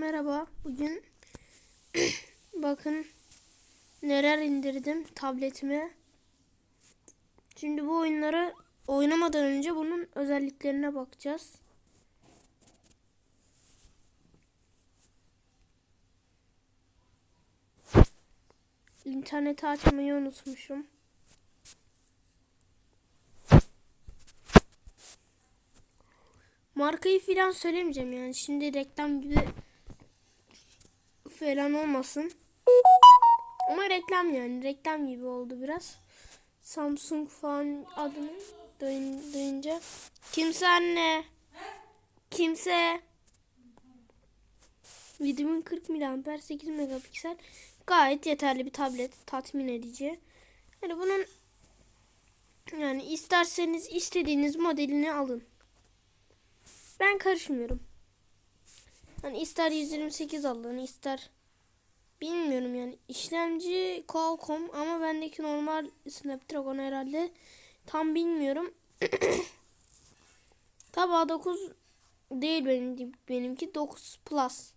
merhaba. Bugün bakın neler indirdim tabletime. Şimdi bu oyunları oynamadan önce bunun özelliklerine bakacağız. İnterneti açmayı unutmuşum. Markayı filan söylemeyeceğim yani. Şimdi reklam gibi falan olmasın. Ama reklam yani. Reklam gibi oldu biraz. Samsung falan adını duyun- duyunca. Kimse anne. Kimse. Videomun 40 miliamper 8 megapiksel. Gayet yeterli bir tablet. Tatmin edici. Yani bunun yani isterseniz istediğiniz modelini alın. Ben karışmıyorum. Hani ister 128 alın ister bilmiyorum yani işlemci Qualcomm ama bendeki normal Snapdragon herhalde tam bilmiyorum. Tabi A9 değil benim benimki 9 Plus.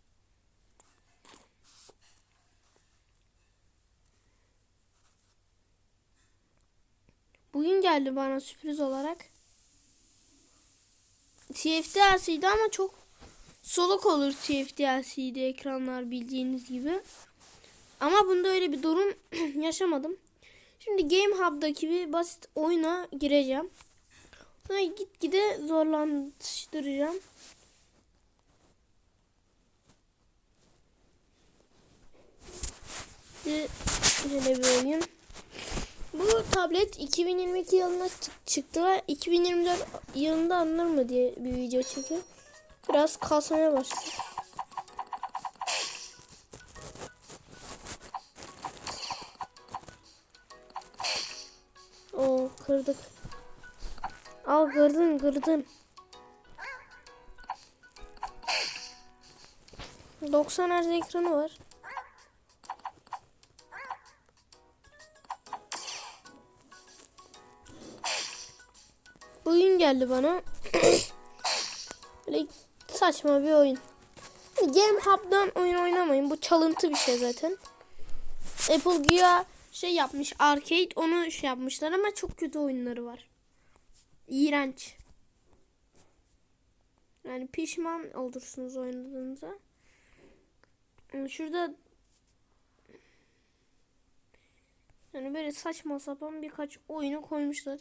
Bugün geldi bana sürpriz olarak. TFT ama çok soluk olur TFT ekranlar bildiğiniz gibi. Ama bunda öyle bir durum yaşamadım. Şimdi Game Hub'daki bir basit oyuna gireceğim. Sonra gitgide zorlandıracağım. Şöyle bir oyun. Bu tablet 2022 yılında çık- çıktı ve 2024 yılında alınır mı diye bir video çekiyor. Biraz kasmaya başladı. Oo kırdık. Al kırdın kırdın. 90 Hz ekranı var. Oyun geldi bana. Saçma bir oyun. Game Hub'dan oyun oynamayın. Bu çalıntı bir şey zaten. Apple Gear şey yapmış. Arcade onu şey yapmışlar ama çok kötü oyunları var. İğrenç. Yani pişman olursunuz oynadığınıza. Şurada yani böyle saçma sapan birkaç oyunu koymuşlar.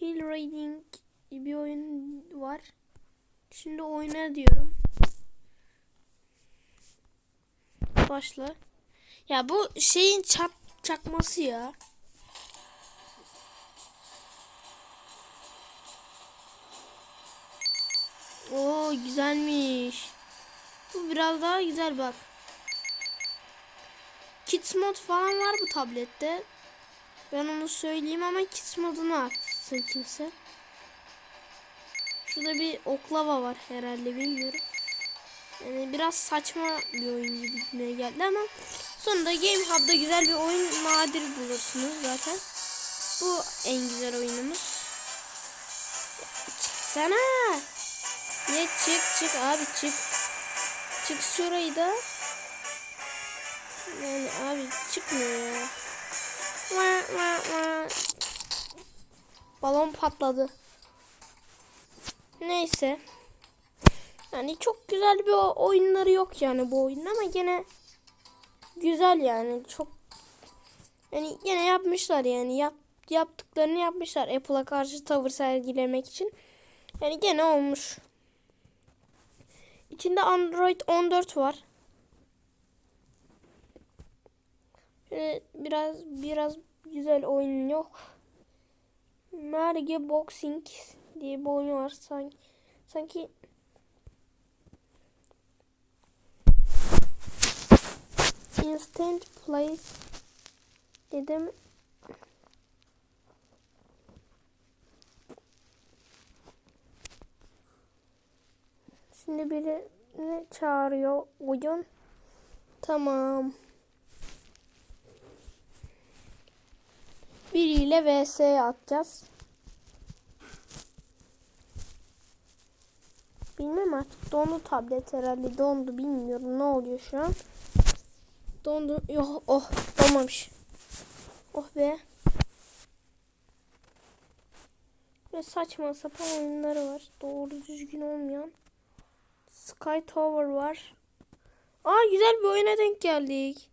Hill Raiding bir oyun var. Şimdi oyna diyorum. Başla. Ya bu şeyin çat çakması ya. Oo güzelmiş. Bu biraz daha güzel bak. Kids mod falan var bu tablette. Ben onu söyleyeyim ama Kids modunu açsın kimse. Şurada bir oklava var herhalde bilmiyorum. Yani biraz saçma bir oyun gibi gitmeye geldi ama sonunda Game Hub'da güzel bir oyun nadir bulursunuz zaten. Bu en güzel oyunumuz. Çıksana. Ne çık çık abi çık. Çık şurayı da. Yani abi çıkmıyor ya. Vah, vah. Balon patladı. Neyse. Yani çok güzel bir oyunları yok yani bu oyunun ama gene güzel yani çok yani gene yapmışlar yani yap, yaptıklarını yapmışlar Apple'a karşı tavır sergilemek için. Yani gene olmuş. İçinde Android 14 var. Şöyle biraz biraz güzel oyun yok. Merge Boxing diye bir oyun var sanki. Sanki Instant Place dedim. Şimdi birini çağırıyor oyun. Tamam. biriyle vs atacağız. Bilmem artık dondu tablet herhalde dondu bilmiyorum ne oluyor şu an. Dondu yok oh donmamış. Oh be. Ve saçma sapan oyunları var. Doğru düzgün olmayan. Sky Tower var. Aa güzel bir oyuna denk geldik.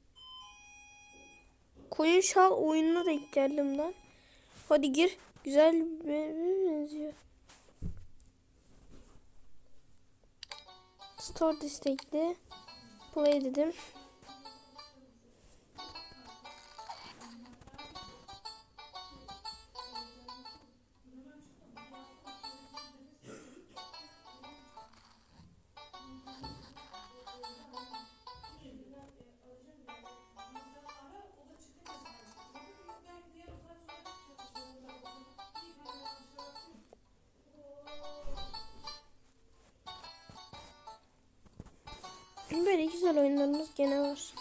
Koyun şal oyununa denk geldim lan. Hadi gir. Güzel bir benziyor. Store destekli. Play dedim. Böyle güzel oyunlarımız gene var.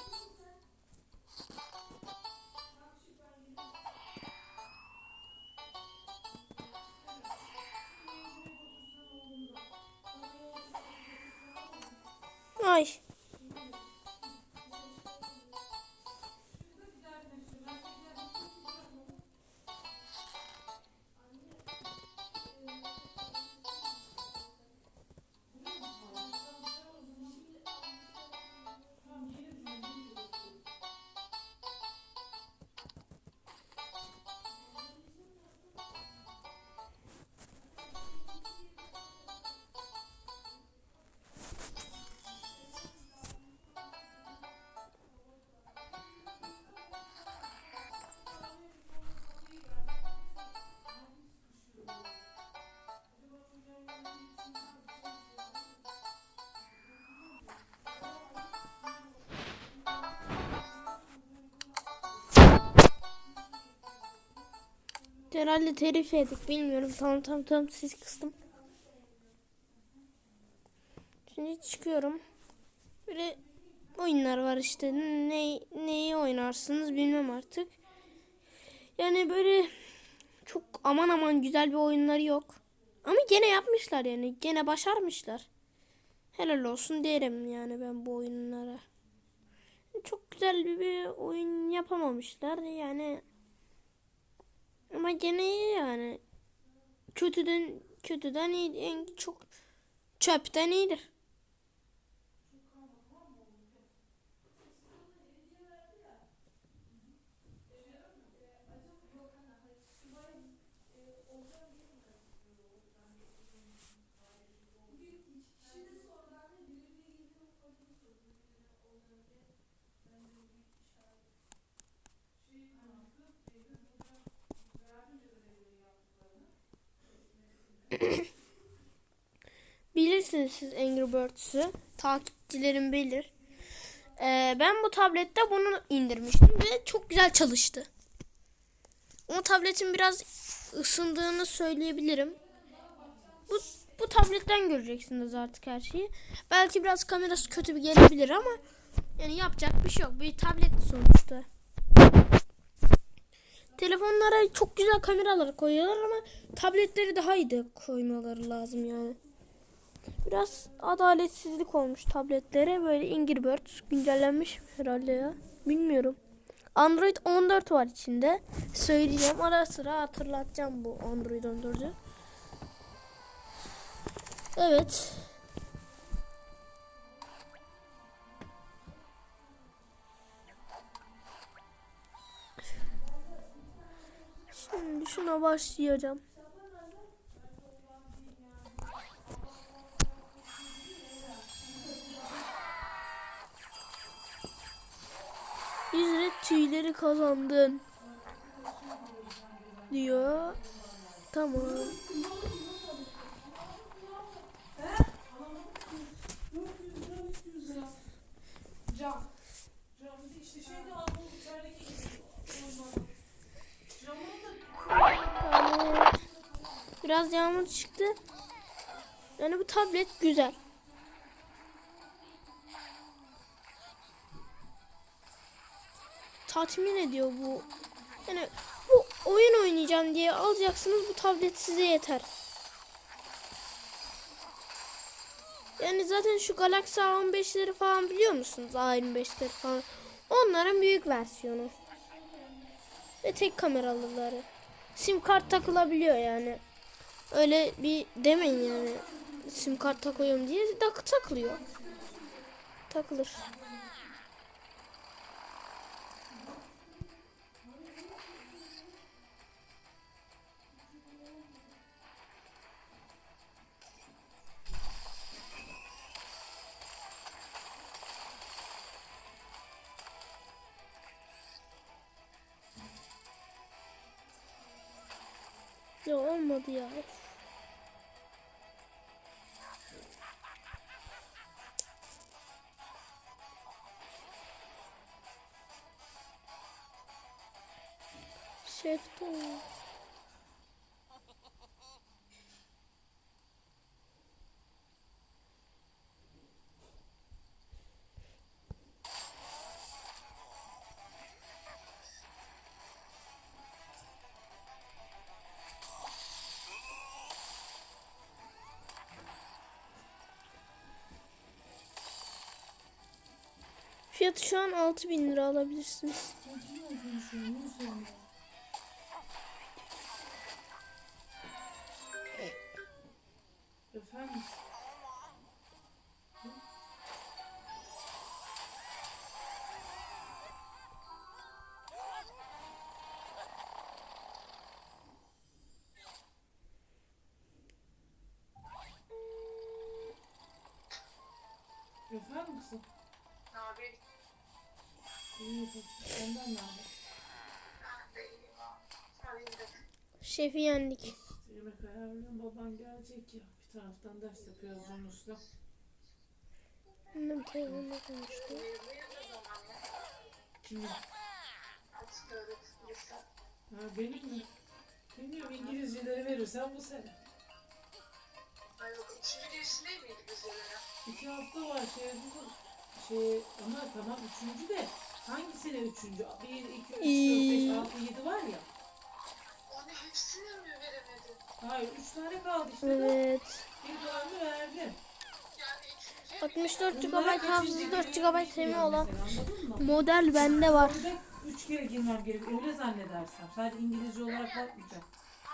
Herhalde telif yedik bilmiyorum. Tamam tamam tamam siz kıstım. Şimdi çıkıyorum. Böyle oyunlar var işte. Ne, neyi oynarsınız bilmem artık. Yani böyle çok aman aman güzel bir oyunları yok. Ama gene yapmışlar yani. Gene başarmışlar. Helal olsun derim yani ben bu oyunlara. Çok güzel bir oyun yapamamışlar. Yani ama gene iyi yani. Kötüden kötüden iyi. En çok çöpten iyidir. Bilirsiniz siz Angry Birds'ü. Takipçilerim bilir. Ee, ben bu tablette bunu indirmiştim ve çok güzel çalıştı. O tabletin biraz ısındığını söyleyebilirim. Bu, bu tabletten göreceksiniz artık her şeyi. Belki biraz kamerası kötü bir gelebilir ama yani yapacak bir şey yok. Bir tablet sonuçta. Telefonlara çok güzel kameralar koyuyorlar ama tabletleri daha iyi de koymaları lazım yani. Biraz adaletsizlik olmuş tabletlere. Böyle Angry Birds güncellenmiş herhalde ya. Bilmiyorum. Android 14 var içinde. Söyleyeceğim ara sıra hatırlatacağım bu Android 14'ü. Evet. Şuna başlayacağım. Yüzüne tüyleri kazandın. Diyor. Tamam. Cam biraz yağmur çıktı. Yani bu tablet güzel. Tatmin ediyor bu. Yani bu oyun oynayacağım diye alacaksınız bu tablet size yeter. Yani zaten şu Galaxy A15'leri falan biliyor musunuz? A25'leri falan. Onların büyük versiyonu. Ve tek kameralıları. Sim kart takılabiliyor yani. Öyle bir demeyin yani. Sim kart takıyorum diye tak takılıyor. Takılır. Olmadı ya. Fiyatı şu an 6000 lira alabilirsiniz. Efendim? Efendim? Şefi yendik. Yemek ayarlıyorum. Baban gelecek ya. Bir taraftan ders yapıyoruz Yunus'la. Annem telefonla konuştu. Lise. Ha benim mi? Bilmiyorum İngilizceleri verirsen bu sene. Ay yok, üçüncü girişi değil miydi vizelere? İki hafta var şey bu şey ama tamam üçüncü de hangi sene üçüncü? Bir, iki, üç, İyi. dört, beş, altı, yedi var ya. Onu hepsini mi veremedin? Hayır üç tane kaldı işte. Evet. Bir kalanını verdim. Yani üçüncüye 64 GB hafızası kaçıncı 4 girdiğimi GB RAM olan model bende var. Üç kere girmem gerekiyor. Öyle zannedersem. Sadece İngilizce olarak bakmayacağım.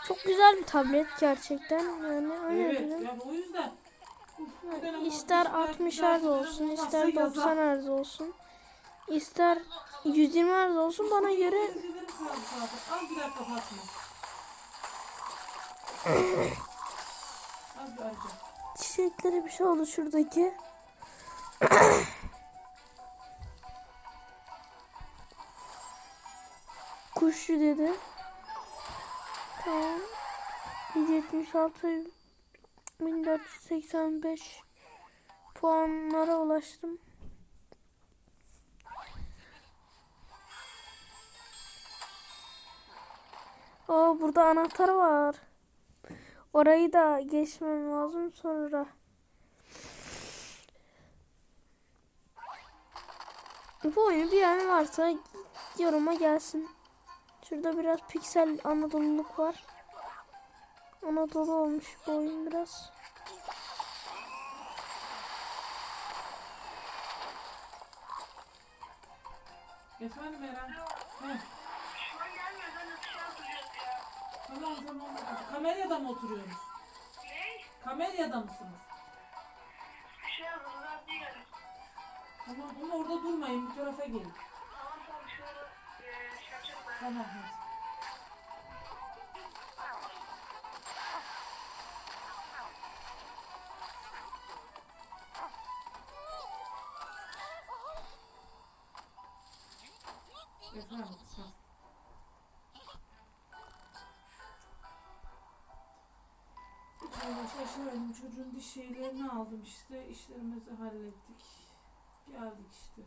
Çok güzel bir tablet gerçekten. Yani öyle Evet. diyorum. Yani o yüzden. İster olmuş, 60 belki Hz olsun, ister yazar. 90 Hz olsun, ister 120 Hz olsun bana göre. Az bir çiçeklere bir şey oldu şuradaki. Kuşu dedi. Tamam. 176 1485 puanlara ulaştım. Aa burada anahtar var. Orayı da geçmem lazım sonra. Bu oyunu bilen varsa yoruma gelsin. Şurada biraz piksel Anadolu'luk var. Anadolu olmuş bu oyun biraz. Efendim Eren. Heh, Şu an gelmiyor, ben dışarı duruyorum ya. Tamam tamam. Kamelya'da mı oturuyorsunuz? Ne? Kamelya'da mısınız? Şey hazırlar değil. Tamam ama orada durmayın. Bir tarafa gelin. Tamam tamam, şöyle eee, şey yapacağım ben. Tamam hadi. Efendim kızım. Şöyle şaşırdım. Çocuğun diş şeylerini aldım işte. işlerimizi hallettik. Geldik işte.